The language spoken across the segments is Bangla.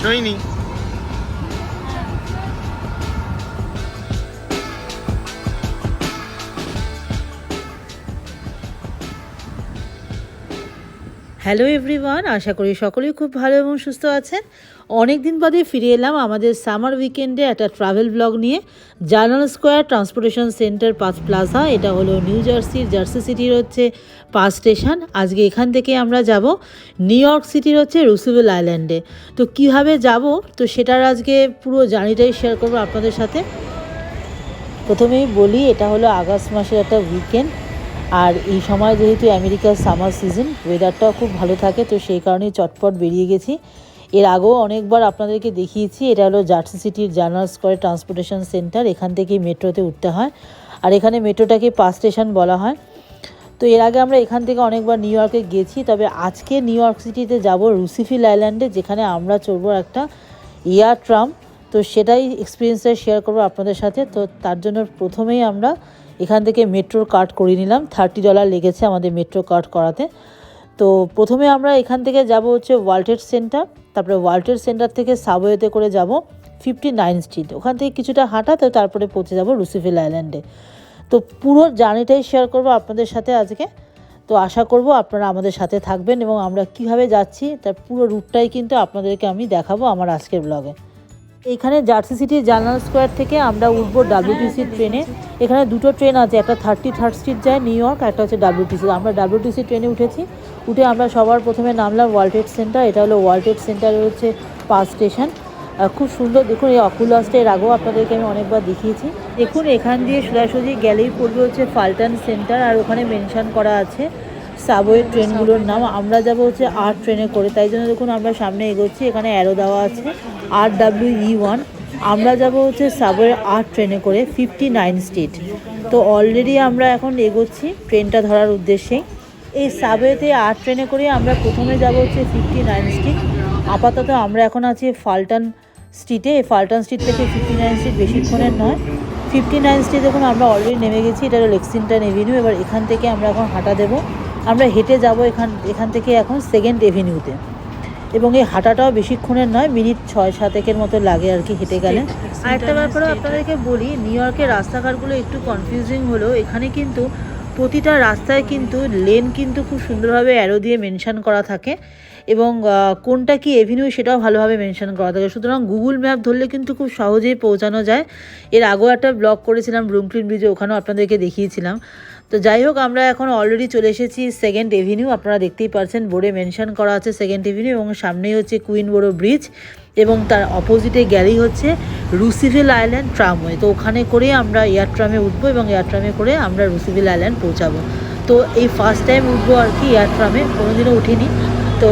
training. হ্যালো এভরিওয়ান, আশা করি সকলেই খুব ভালো এবং সুস্থ আছেন। অনেক দিন বাদে ফিরে এলাম আমাদের সামার উইকেন্ডে একটা ট্রাভেল ব্লগ নিয়ে। জার্নাল স্কোয়ার ট্রান্সপোর্টেশন সেন্টার পাঁচ প্লাজা, এটা হলো নিউ জার্সির জার্সি সিটির হচ্ছে পাঁচ স্টেশন। আজকে এখান থেকে আমরা যাব নিউ ইয়র্ক সিটির হচ্ছে রুসিবেল আইল্যান্ডে। তো কীভাবে যাব? তো সেটার আজকে পুরো জার্নিটাই শেয়ার করব আপনাদের সাথে। প্রথমেই বলি, এটা হলো আগস্ট মাসের একটা উইকেন্ড। আর এই সময় যেহেতু আমেরিকার সামার সিজন ওয়েদারটাও খুব ভালো থাকে, তো সেই কারণেই চটপট বেরিয়ে গেছি। এর আগেও অনেকবার আপনাদেরকে দেখিয়েছি, এটা হলো জার্সি সিটির জার্নাল স্কোয়ার ট্রান্সপোর্টেশন সেন্টার এখান থেকেই মেট্রোতে উঠতে হয়। আর এখানে মেট্রোটাকে পাস স্টেশন বলা হয়। তো এর আগে আমরা এখান থেকে অনেকবার নিউ ইয়র্কে গেছি, তবে আজকে নিউ ইয়র্ক সিটিতে যাব রুসিফিল আইল্যান্ডে যেখানে আমরা চড়বো একটা এয়ার ট্রাম তো সেটাই এক্সপিরিয়েন্সটা শেয়ার করব আপনাদের সাথে। তো তার জন্য প্রথমেই আমরা এখান থেকে মেট্রোর কার্ড করিয়ে নিলাম। থার্টি ডলার লেগেছে আমাদের মেট্রো কার্ড করাতে। তো প্রথমে আমরা এখান থেকে যাব হচ্ছে ওয়ার্ল্ড সেন্টার তারপরে ওয়ার্ল্ড সেন্টার থেকে সাবওয়েতে করে যাব ফিফটি নাইন স্ট্রিট ওখান থেকে কিছুটা হাঁটা তো তারপরে পৌঁছে যাব রুসিফিল আইল্যান্ডে তো পুরো জার্নিটাই শেয়ার করব আপনাদের সাথে আজকে। তো আশা করব আপনারা আমাদের সাথে থাকবেন এবং আমরা কীভাবে যাচ্ছি, তার পুরো রুটটাই কিন্তু আপনাদেরকে আমি দেখাবো আমার আজকের ব্লগে এখানে জার্সি সিটির জার্নাল স্কোয়ার থেকে আমরা উঠবো ডাব্লিউটিসি ট্রেনে। এখানে দুটো ট্রেন আছে, একটা থার্টি থার্ড স্ট্রিট যায় নিউ ইয়র্ক, একটা হচ্ছে ডাব্লিউটিসি আমরা ডাব্লিউটিসি ট্রেনে উঠেছি। উঠে আমরা সবার প্রথমে নামলাম ওয়ার্ল্ড ট্রেড সেন্টার, এটা হলো ওয়ার্ল্ড ট্রেড সেন্টারের হচ্ছে পাঁচ স্টেশন। খুব সুন্দর, দেখুন এই অকুলাসটা এর আগেও আপনাদেরকে আমি অনেকবার দেখিয়েছি। দেখুন এখান দিয়ে সোজাসুজি গেলেই পড়বে হচ্ছে ফাল্টান সেন্টার, আর ওখানে মেনশন করা আছে। সাবওয়ে ট্রেনগুলোর নাম। আমরা যাব হচ্ছে আর ট্রেনে করে। তাই জন্য দেখুন আমরা সামনে এগোচ্ছি। এখানে অ্যারো দেওয়া আছে আর ডাব্লিউ ই ওয়ান আমরা যাব হচ্ছে সাবওয়ে আর ট্রেনে করে ফিফটি নাইন স্ট্রিট তো অলরেডি আমরা এখন এগোচ্ছি ট্রেনটা ধরার উদ্দেশ্যেই। এই সাবওয়েতে আর ট্রেনে করে আমরা প্রথমে যাব হচ্ছে ফিফটি নাইন স্ট্রিট আপাতত আমরা এখন আছি ফাল্টান স্ট্রিটে। এই ফাল্টন স্ট্রিট থেকে ফিফটি নাইন স্ট্রিট বেশিক্ষণের নয়। ফিফটি নাইন স্ট্রিট দেখুন আমরা অলরেডি নেমে গেছি। এটা হলো লেক্সিংটন এভিনিউ এবার এখান থেকে আমরা এখন হাঁটা দেবো। আমরা হেঁটে যাব এখান এখান থেকে এখন সেকেন্ড এভিনিউতে এবং এই হাঁটাটাও বেশিক্ষণের নয় মিনিট ছয় সাতেকের মতো লাগে আর কি হেঁটে গেলে। আরেকটা ব্যাপারও আপনাদেরকে বলি নিউ ইয়র্কের রাস্তাঘাটগুলো একটু কনফিউজিং হলো এখানে কিন্তু প্রতিটা রাস্তায় কিন্তু লেন কিন্তু খুব সুন্দরভাবে অ্যারো দিয়ে মেনশান করা থাকে এবং কোনটা কি এভিনিউ সেটাও ভালোভাবে মেনশন করা থাকে। সুতরাং গুগল ম্যাপ ধরলে কিন্তু খুব সহজেই পৌঁছানো যায়। এর আগেও একটা ব্লগ করেছিলাম ব্রুকলিন ব্রিজে ওখানেও আপনাদেরকে দেখিয়েছিলাম। তো যাই হোক, আমরা এখন অলরেডি চলে এসেছি সেকেন্ড এভিনিউ আপনারা দেখতেই পাচ্ছেন বোর্ডে মেনশন করা আছে সেকেন্ড এভিনিউ এবং সামনেই হচ্ছে কুইন বোরো ব্রিজ এবং তার অপোজিটে গ্যালি হচ্ছে রুসিভিল আইল্যান্ড ট্রামওয়ে তো ওখানে করে আমরা এয়ার ট্রামে উঠবো এবং এয়ার ট্রামে করে আমরা রুসিভিল আইল্যান্ড পৌঁছাবো। তো এই ফার্স্ট টাইম উঠবো আর কি এয়ার ট্রামে কোনোদিনও উঠিনি। তো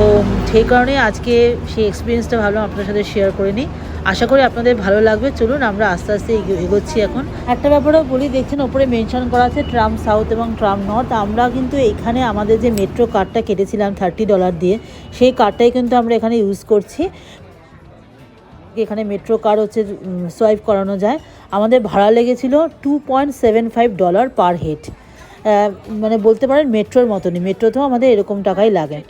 সেই কারণে আজকে সেই এক্সপিরিয়েন্সটা ভাবলাম আপনার সাথে শেয়ার করে নিই। আশা করি আপনাদের ভালো লাগবে। চলুন আমরা আস্তে আস্তে এগো- এগোচ্ছি এখন। একটা ব্যাপারেও বলি, দেখছেন ওপরে মেনশন করা আছে ট্রাম সাউথ এবং ট্রাম নর্থ। আমরা কিন্তু এখানে আমাদের যে মেট্রো কার্ডটা কেটেছিলাম থার্টি ডলার দিয়ে, সেই কার্ডটাই কিন্তু আমরা এখানে ইউজ করছি। এখানে মেট্রো কার হচ্ছে সোয়াইপ করানো যায়। আমাদের ভাড়া লেগেছিল two point seven five dollar per head. মানে বলতে পারেন মেট্রোর মতনই। মেট্রোতেও আমাদের এরকম টাকাই লাগে।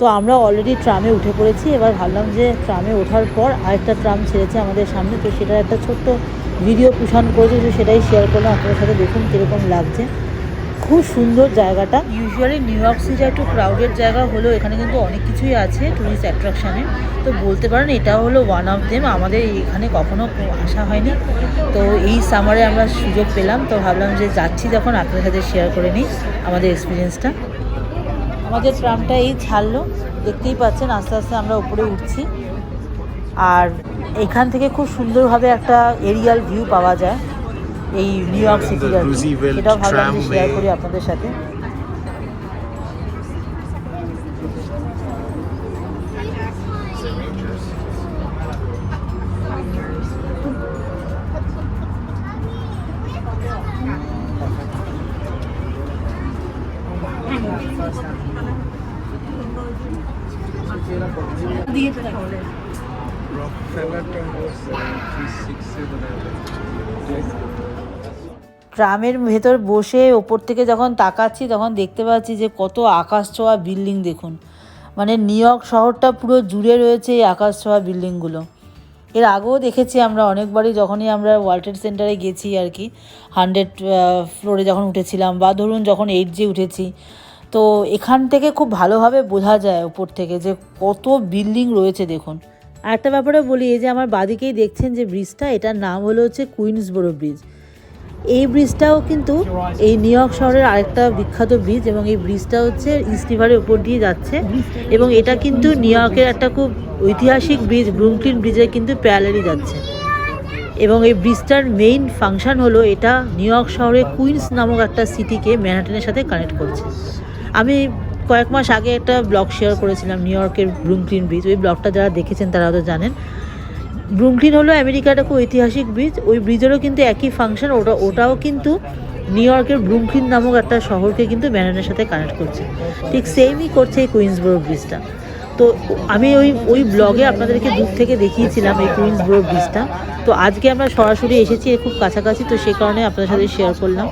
তো আমরা অলরেডি ট্রামে উঠে পড়েছি। এবার ভাবলাম যে ট্রামে ওঠার পর আরেকটা ট্রাম ছেড়েছে আমাদের সামনে, তো সেটার একটা ছোট্ট ভিডিও পুষান করেছে তো সেটাই শেয়ার করলাম। আপনার সাথে দেখুন কীরকম লাগছে। খুব সুন্দর জায়গাটা। ইউজুয়ালি নিউ ইয়র্ক সিটি একটু ক্রাউডেড জায়গা হলেও এখানে কিন্তু অনেক কিছুই আছে টুরিস্ট অ্যাট্রাকশানে তো বলতে পারেন এটা হলো ওয়ান অফ দেম আমাদের এখানে কখনো আসা হয়নি। তো এই সামারে আমরা সুযোগ পেলাম। তো ভাবলাম যে যাচ্ছি যখন আপনার সাথে শেয়ার করে নিই আমাদের এক্সপিরিয়েন্সটা আমাদের ট্রামটা এই ছাড়লো দেখতেই পাচ্ছেন আস্তে আস্তে আমরা উপরে উঠছি। আর এখান থেকে খুব সুন্দরভাবে একটা এরিয়াল ভিউ পাওয়া যায় এই নিউ ইয়র্ক সিটি আর এটাও ভাবলাম শেয়ার করি আপনাদের সাথে। Thank you. ট্রামের ভেতর বসে ওপর থেকে যখন তাকাচ্ছি, তখন দেখতে পাচ্ছি যে কত আকাশ ছোঁয়া বিল্ডিং দেখুন। মানে নিউ ইয়র্ক শহরটা পুরো জুড়ে রয়েছে এই আকাশ ছোঁয়া বিল্ডিংগুলো। এর আগেও দেখেছি আমরা অনেকবারই যখনই আমরা ওয়ার্ল্ড সেন্টারে গেছি আর কি হান্ড্রেড ফ্লোরে যখন উঠেছিলাম বা ধরুন যখন এইট জি উঠেছি তো এখান থেকে খুব ভালোভাবে বোঝা যায় উপর থেকে যে কত বিল্ডিং রয়েছে, দেখুন। আর একটা ব্যাপারে বলি, এই যে আমার বাদিকেই দেখছেন যে ব্রিজটা, এটার নাম হলো হচ্ছে কুইন্সবোরো ব্রিজ। এই ব্রিজটাও কিন্তু এই নিউ ইয়র্ক শহরের আরেকটা বিখ্যাত ব্রিজ এবং এই ব্রিজটা হচ্ছে ইস্ট রিভারের উপর দিয়ে যাচ্ছে এবং এটা কিন্তু নিউ ইয়র্কের একটা খুব ঐতিহাসিক ব্রিজ, ব্রুকলিন ব্রিজের কিন্তু প্যালারি যাচ্ছে। এবং এই ব্রিজটার মেইন ফাংশন হলো এটা নিউ ইয়র্ক শহরে কুইন্স নামক একটা সিটিকে ম্যানহাটনের সাথে কানেক্ট করছে। আমি কয়েক মাস আগে একটা ব্লগ শেয়ার করেছিলাম নিউ ইয়র্কের ব্রুকলিন ব্রিজ ওই ব্লগটা যারা দেখেছেন তারা হয়তো জানেন। ব্রুকলিন হলো আমেরিকার একটা খুব ঐতিহাসিক ব্রিজ ওই ব্রিজেরও কিন্তু একই ফাংশন ওটা, ওটাও কিন্তু নিউ ইয়র্কের ব্রুকলিন নামক একটা শহরকে কিন্তু ম্যানহাটনের সাথে কানেক্ট করছে। ঠিক সেমই করছে এই কুইন্সবোরো ব্রিজটা তো আমি ওই ওই ব্লগে আপনাদেরকে দূর থেকে দেখিয়েছিলাম এই কুইন্সবোরো ব্রিজটা তো আজকে আমরা সরাসরি এসেছি খুব কাছাকাছি, তো সে কারণে আপনাদের সাথে শেয়ার করলাম।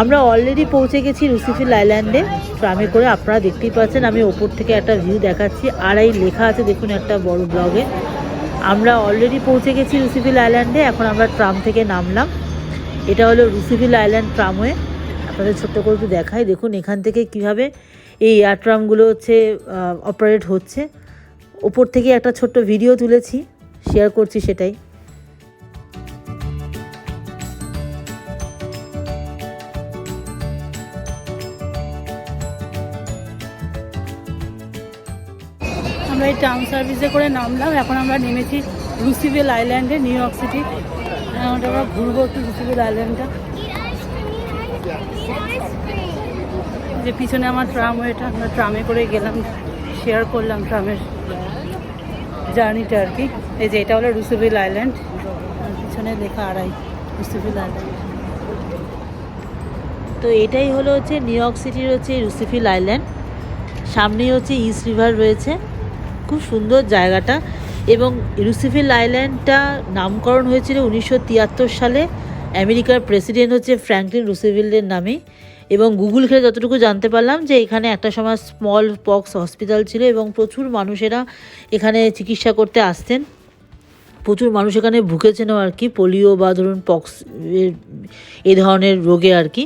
আমরা অলরেডি পৌঁছে গেছি রুসিফিল আইল্যান্ডে ট্রামে করে আপনারা দেখতেই পাচ্ছেন, আমি ওপর থেকে একটা ভিউ দেখাচ্ছি। আর এই লেখা আছে, দেখুন একটা বড় ব্লগে আমরা অলরেডি পৌঁছে গেছি রুসিফিল আইল্যান্ডে এখন আমরা ট্রাম থেকে নামলাম। এটা হলো রুসিফিল আইল্যান্ড ট্রামওয়ে আপনাদের ছোট্ট করে একটু দেখাই। দেখুন এখান থেকে কীভাবে এই এয়ার ট্রামগুলো হচ্ছে অপারেট হচ্ছে। ওপর থেকে একটা ছোট্ট ভিডিও তুলেছি শেয়ার করছি সেটাই। আমরা এই টাউন সার্ভিসে করে নামলাম। এখন আমরা নেমেছি রুসিভেল আইল্যান্ডে নিউ ইয়র্ক সিটি আমরা ঘুরবো একটু রুসিভেল আইল্যান্ডটা যে পিছনে আমার ট্রাম এটা আমরা ট্রামে করে গেলাম শেয়ার করলাম ট্রামের জার্নিটা আর কি। এই যে এটা হলো রুসিভেল আইল্যান্ড পিছনে লেখা আড়াই রুসিভেল আইল্যান্ড তো এটাই হলো হচ্ছে নিউ ইয়র্ক সিটির হচ্ছে রুসিফিল আইল্যান্ড সামনেই হচ্ছে ইস্ট রিভার রয়েছে। খুব সুন্দর জায়গাটা। এবং রুসিফিল আইল্যান্ডটা নামকরণ হয়েছিল উনিশশো তিয়াত্তর সালে। আমেরিকার প্রেসিডেন্ট হচ্ছে ফ্র্যাঙ্কলিন রুসিভিলের নামে। এবং গুগল খেলে যতটুকু জানতে পারলাম যে এখানে একটা সময় স্মল পক্স হসপিটাল ছিল এবং প্রচুর মানুষেরা এখানে চিকিৎসা করতে আসতেন। প্রচুর মানুষ এখানে ভুগেছেনও আর কি, পোলিও বা ধরুন পক্স এই ধরনের রোগে আর কি।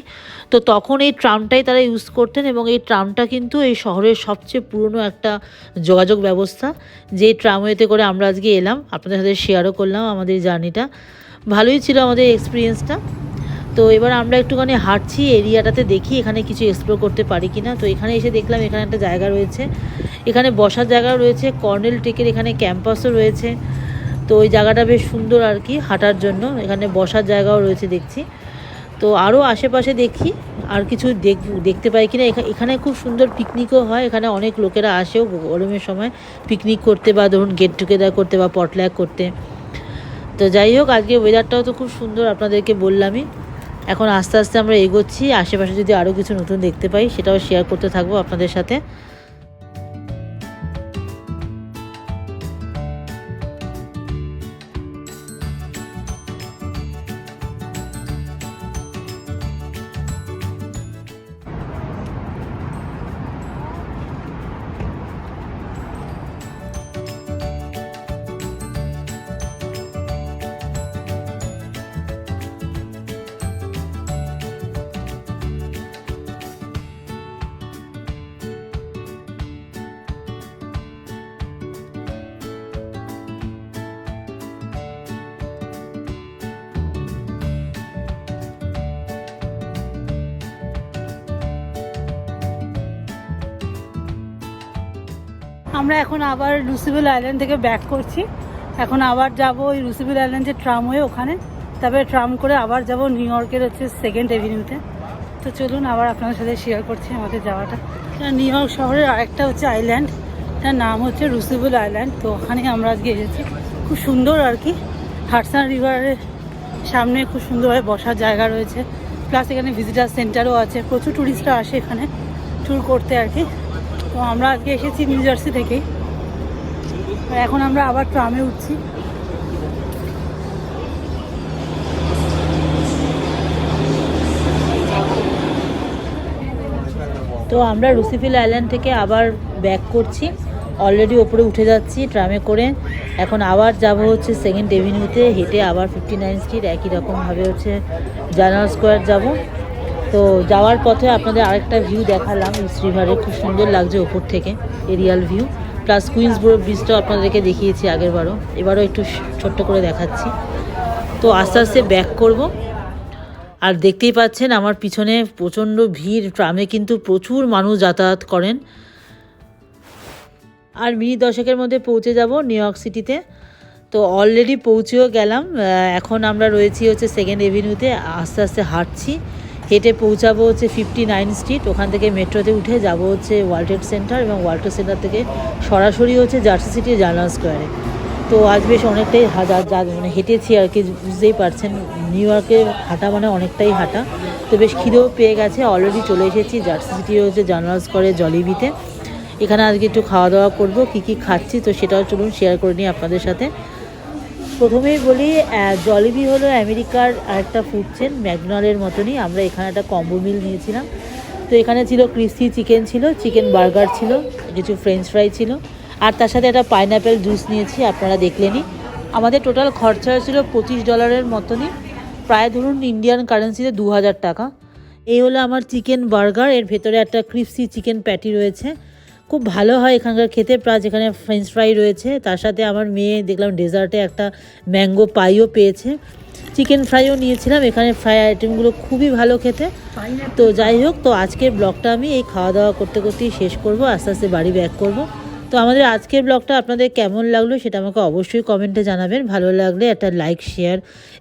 তো তখন এই ট্রামটাই তারা ইউজ করতেন এবং এই ট্রামটা কিন্তু এই শহরের সবচেয়ে পুরনো একটা যোগাযোগ ব্যবস্থা যে ট্রামওয়েতে করে আমরা আজকে এলাম। আপনাদের সাথে শেয়ারও করলাম আমাদের জার্নিটা। ভালোই ছিল আমাদের এক্সপিরিয়েন্সটা তো এবার আমরা একটুখানি হাঁটছি, এরিয়াটাতে দেখি এখানে কিছু এক্সপ্লোর করতে পারি কি না তো এখানে এসে দেখলাম এখানে একটা জায়গা রয়েছে। এখানে বসার জায়গা রয়েছে, কর্নেল টেকের এখানে ক্যাম্পাসও রয়েছে। তো ওই জায়গাটা বেশ সুন্দর আর কি, হাঁটার জন্য। এখানে বসার জায়গাও রয়েছে দেখছি। তো আরও আশেপাশে দেখি, আর কিছু দেখ, দেখতে পাই কিনা। এখা- এখানে খুব সুন্দর পিকনিকও হয়। এখানে অনেক লোকেরা আসেও গরমের সময় পিকনিক করতে বা ধরুন গেট টুগেদার করতে বা পটল্যাক করতে। তো যাই হোক আজকে ওয়েদারটাও তো খুব সুন্দর আপনাদেরকে বললামই। এখন আস্তে আস্তে আমরা এগোচ্ছি। আশেপাশে যদি আরও কিছু নতুন দেখতে পাই, সেটাও শেয়ার করতে থাকব আপনাদের সাথে। আমরা এখন আবার রুসিবল আইল্যান্ড থেকে ব্যাক করছি। এখন আবার যাব ওই রুসিবল আইল্যান্ডের ট্রামওয়ে ওখানে। তারপরে ট্রাম করে আবার যাব নিউ ইয়র্কের হচ্ছে সেকেন্ড এভিনিউতে তো চলুন আবার আপনাদের সাথে শেয়ার করছি আমাদের যাওয়াটা। নিউ ইয়র্ক শহরের আরেকটা হচ্ছে আইল্যান্ড তার নাম হচ্ছে রুসিবল আইল্যান্ড তো ওখানে আমরা আজকে এসেছি। খুব সুন্দর আর কি। হাটসান রিভারের সামনে খুব সুন্দরভাবে বসার জায়গা রয়েছে। প্লাস এখানে ভিজিটার সেন্টারও আছে। প্রচুর ট্যুরিস্টরা আসে এখানে ট্যুর করতে আর কি। তো আমরা আজকে এসেছি নিউ জার্সি থেকে। এখন আমরা আবার ট্রামে উঠছি। তো আমরা রুসিফিল আইল্যান্ড থেকে আবার ব্যাক করছি। অলরেডি ওপরে উঠে যাচ্ছি ট্রামে করে। এখন আবার যাব হচ্ছে সেকেন্ড এভিনিউতে, হেঁটে আবার ফিফটি নাইন স্ট্রিট একই রকমভাবে হচ্ছে জানাল স্কোয়ার যাব। তো যাওয়ার পথে আপনাদের আরেকটা ভিউ দেখালাম ইস্ট রিভারে খুব সুন্দর লাগছে ওপর থেকে aerial view plus Queens Queensboro ব্রিজটাও আপনাদেরকে দেখিয়েছি আগেরবারও। এবারও একটু ছোট্ট করে দেখাচ্ছি। তো আস্তে আস্তে ব্যাক করব। আর দেখতেই পাচ্ছেন আমার পিছনে প্রচণ্ড ভিড়। ট্রামে কিন্তু প্রচুর মানুষ যাতায়াত করেন। আর মিনিট দশেকের মধ্যে পৌঁছে যাব নিউ ইয়র্ক সিটিতে। তো অলরেডি পৌঁছেও গেলাম। এখন আমরা রয়েছি হচ্ছে সেকেন্ড এভিনিউতে আস্তে আস্তে হাঁটছি। হেঁটে পৌঁছাবো হচ্ছে ফিফটি নাইন স্ট্রিট ওখান থেকে মেট্রোতে উঠে যাব হচ্ছে ওয়ার্ল্ড সেন্টার এবং ওয়ার্ল্ড সেন্টার থেকে সরাসরি হচ্ছে জার্সি সিটি জার্নাল স্কোয়ারে তো আজ বেশ অনেকটাই হাজার মানে হেঁটেছি আর কি, বুঝতেই পারছেন নিউ ইয়র্কে হাঁটা মানে অনেকটাই হাঁটা। তো বেশ খিদেও পেয়ে গেছে অলরেডি চলে এসেছি জার্সি সিটি হচ্ছে জার্নাল স্কোয়ারে জলিবিতে এখানে আজকে একটু খাওয়া দাওয়া করব, কী কী খাচ্ছি, তো সেটাও চলুন শেয়ার করে নিই আপনাদের সাথে। প্রথমেই বলি জলিবি হলো আমেরিকার আরেকটা ফুড চেন ম্যাকডোনাল্ডের মতনই। আমরা এখানে একটা কম্বো মিল নিয়েছিলাম। তো এখানে ছিল ক্রিস্পি চিকেন ছিল চিকেন বার্গার ছিল, কিছু ফ্রেঞ্চ ফ্রাই ছিল। আর তার সাথে একটা পাইনাপেল জুস নিয়েছি, আপনারা দেখলেনই। আমাদের টোটাল খরচা হয়েছিল পঁচিশ ডলারের মতনই। প্রায় ধরুন ইন্ডিয়ান কারেন্সিতে দু হাজার টাকা। এই হলো আমার চিকেন বার্গার এর ভেতরে একটা ক্রিপসি চিকেন প্যাটি রয়েছে। খুব ভালো হয় এখানকার খেতে। প্লাস এখানে ফ্রেঞ্চ ফ্রাই রয়েছে। তার সাথে আমার মেয়ে, দেখলাম ডেজার্টে একটা ম্যাঙ্গো পাইও পেয়েছে। চিকেন ফ্রাইও নিয়েছিলাম। এখানে ফ্রাই আইটেমগুলো খুবই ভালো খেতে। তো যাই হোক, তো আজকের ব্লগটা আমি এই খাওয়া দাওয়া করতে করতেই শেষ করব। আস্তে আস্তে বাড়ি ব্যাক করব। তো আমাদের আজকের ব্লগটা আপনাদের কেমন লাগল সেটা আমাকে অবশ্যই কমেন্টে জানাবেন। ভালো লাগলে একটা লাইক শেয়ার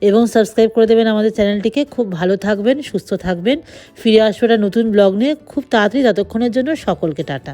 এবং সাবস্ক্রাইব করে দেবেন আমাদের চ্যানেলটিকে। খুব ভালো থাকবেন, সুস্থ থাকবেন। ফিরে আসব একটা নতুন ব্লগ নিয়ে। খুব তাড়াতাড়ি, ততক্ষণের জন্য সকলকে টাটা।